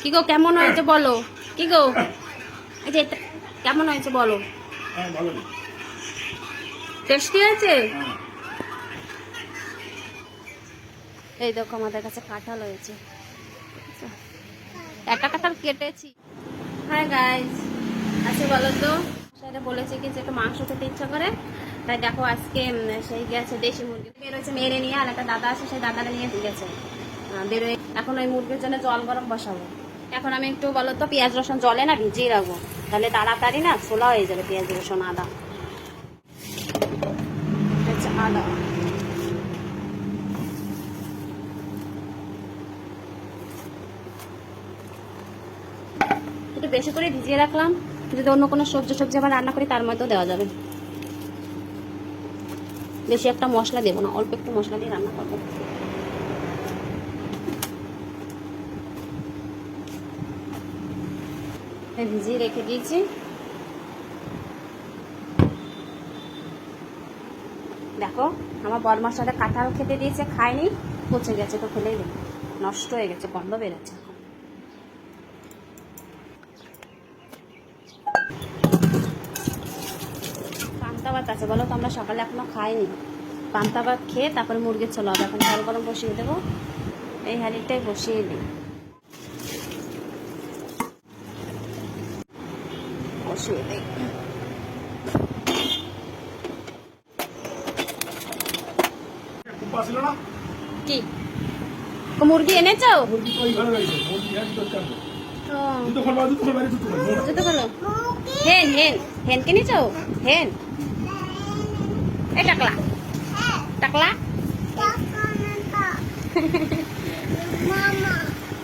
কি গো কেমন হয়েছে বলো? কি গো? এই যে এটা কেমন হয়েছে বলো? হ্যাঁ টেস্টি হয়েছে? হ্যাঁ। এই দেখো আমাদের কাছে কাঁঠাল হয়েছে। একটা কাঁঠাল কেটেছি। হ্যাঁ গাইস আজকে বলো তো। সেটা বলেছে কি যে একটু মাংস খেতে ইচ্ছা করে। তাই দেখো আজকে সেই গেছে দেশি মুরগি। বেরোয়েছে মেরে নিয়ে আর একটা দাদা আছে সেই দাদাটা নিয়ে গেছে। বেরোয় এখন ওই মুরগির জন্য জল গরম বসাবো। এখন আমি একটু বলো তো, পেঁয়াজ রসুন জলে না ভিজিয়ে রাখব? তাহলে তাড়াতাড়ি না ছোলা হয়ে যাবে পেঁয়াজ রসুন, আদা। আচ্ছা আদা। একটু বেশি করে ভিজিয়ে রাখলাম, যদি অন্য কোনো সবজি সবজি আবার রান্না করি, তার মধ্যেও দেওয়া যাবে। বেশি একটা মশলা দেবো না, অল্প একটু মশলা দিয়ে রান্না করব। ভিজিয়ে রেখে দিয়েছি। দেখো, আমার সাথে কাঁঠাল খেতে দিয়েছে, খায়নি, পচে গেছে তো ফেলেই দেবো নষ্ট হয়ে গেছে, গন্ধ বেরোচ্ছে। পান্তা ভাত আছে, বলো তো, আমরা সকালে এখনও খাইনি। পান্তা ভাত খেয়ে তারপরে মুরগির ছোলা এখন জল গরম বসিয়ে দেবো। এই হাঁড়িটাই বসিয়ে দিই। কি? ও মুরগি এনেছো? মুরগি তো ওইখানে রয়েছে মুরগি দুটো চারটে দুটো খোলবা দুটো খোলবা দুটো খোলবা জুতো খোলো হেন হেন হেন কিনেছো? হেন। এই টাকলা। টাকলা?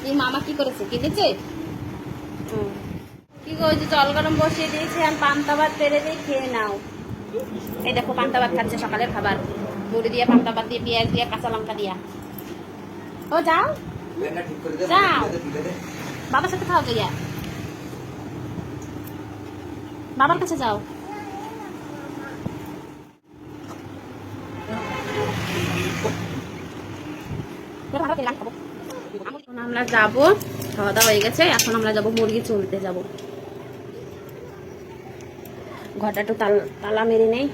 এই মামা কি করেছে কিনেছে? হুম। কি গো যে জল গরম বসিয়ে দিয়েছি আর পান্তা ভাত পেরে দিয়ে খেয়ে নাও। এই দেখো পান্তা ভাত খাচ্ছে সকালের খাবার। মুড়ি দিয়ে পান্তা ভাত দিয়ে পেঁয়াজ দিয়ে কাঁচা লঙ্কা দিয়া। ও যাও। যাও। বাবার সাথে খাও গিয়া বাবার কাছে যাও। আমরা যাব খাওয়া দাওয়া হয়ে গেছে এখন আমরা যাব মুরগি চলতে যাব। ঘরটা তাল- মেরে নেই।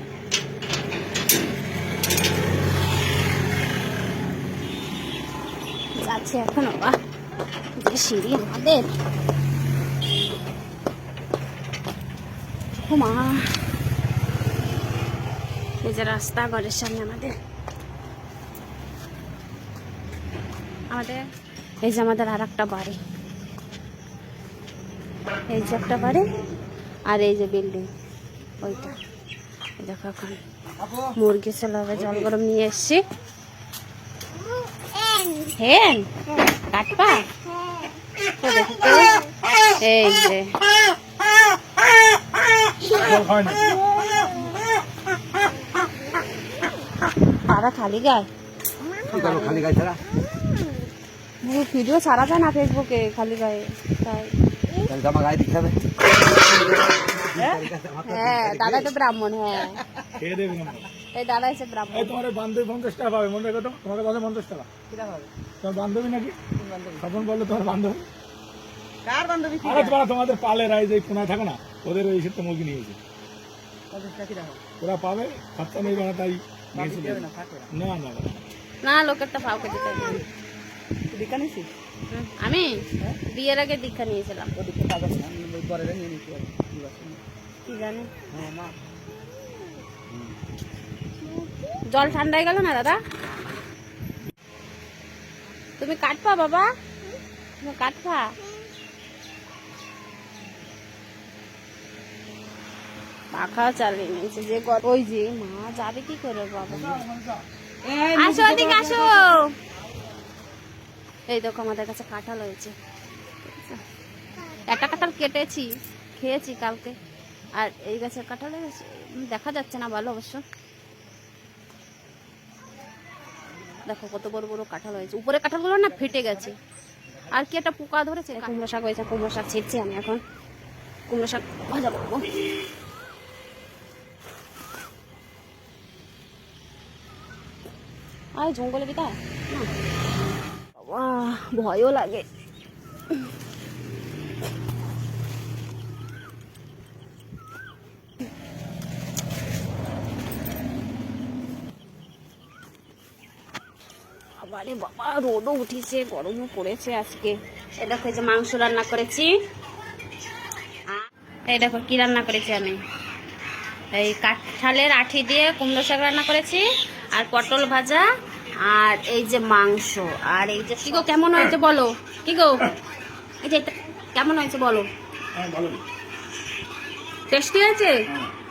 যাচ্ছে এখন যে সিঁড়ি আমাদের। মা এই যে রাস্তা, ঘরের সামনে আমাদের। আমাদের, এই যে আমাদের আর একটা বাড়ি। এই যে একটা বাড়ি, আর এই যে বিল্ডিং। ওইটা। দেখো এখন মুরগি ছিল জল গরম নিয়ে এসছি। হেন কাটপা। এই যে। পাড়া খালি গায়? খালি গায়ে ছাড়া ভিডিও ছাড়া যায় না ফেসবুকে খালি গায়ে, তাই। আমার গায়ে দিতে হবে। হ্যাঁ? দাদা তো ব্রাহ্মণ হ্যাঁ। খেয়ে দেবে না এই দাদা এসে ব্রাহ্মণ। এই তোমার বান্ধবী পঞ্চাশ টাকা পাবে মনে রেখো তো। তোমাকে পাবে। পঞ্চাশ টাকা তোমার বান্ধবী নাকি? স্বপন বলল তোমার বান্ধবী। কার বান্ধবী আরে তোমরা তোমাদের পালে রাই যে কোনায় থাকো না। ওদের ওই সেটা মুরগি নিয়েছে ওরা পাবে খরচা নেই না তাই না না। না না লোকেরটা দিতে। দীক্ষা হুম, আমি? বিয়ের আগে দীক্ষা নিয়েছিলাম। আমি পরে নিয়ে কি জানি। হ্যাঁ মা। জল ঠান্ডা হয়ে গেল না দাদা? তুমি কাটপা বাবা? তুমি কাটপা পাখা চালিয়ে নিয়েছে যে ওই যে মা যাবে কি করে বাবা? আসো এদিকে আসো। এই দেখো আমাদের কাছে কাঁঠাল হয়েছে। একটা কাঁঠাল কেটেছি, খেয়েছি কালকে। আর এই গাছের কাঁঠাল দেখা যাচ্ছে না ভালো অবশ্য। দেখো কত বড় বড় কাঁঠাল হয়েছে। উপরে কাঁঠালগুলো না ফেটে গেছে। আর কি একটা পোকা ধরেছে? কুমড়ো শাক হয়েছে, কুমড়ো শাক ছিটছি আমি এখন। কুমড়ো শাক ভাজা করব। আর জঙ্গলে দিতা না। বাবা ভয়ও লাগে আরে বাবা রোদও উঠেছে গরমও পড়েছে আজকে। এ দেখো যে মাংস রান্না করেছি। এই দেখো কি রান্না করেছি আমি? এই কাঁঠালের আঠি দিয়ে কুমড়ো শাক রান্না করেছি, আর পটল ভাজা আর এই যে মাংস আর এই যে কিগো কেমন হয়েছে বলো? কি গো এই যে এটা কেমন হয়েছে বলো? হ্যাঁ ভালো টেস্টি হয়েছে? হ্যাঁ।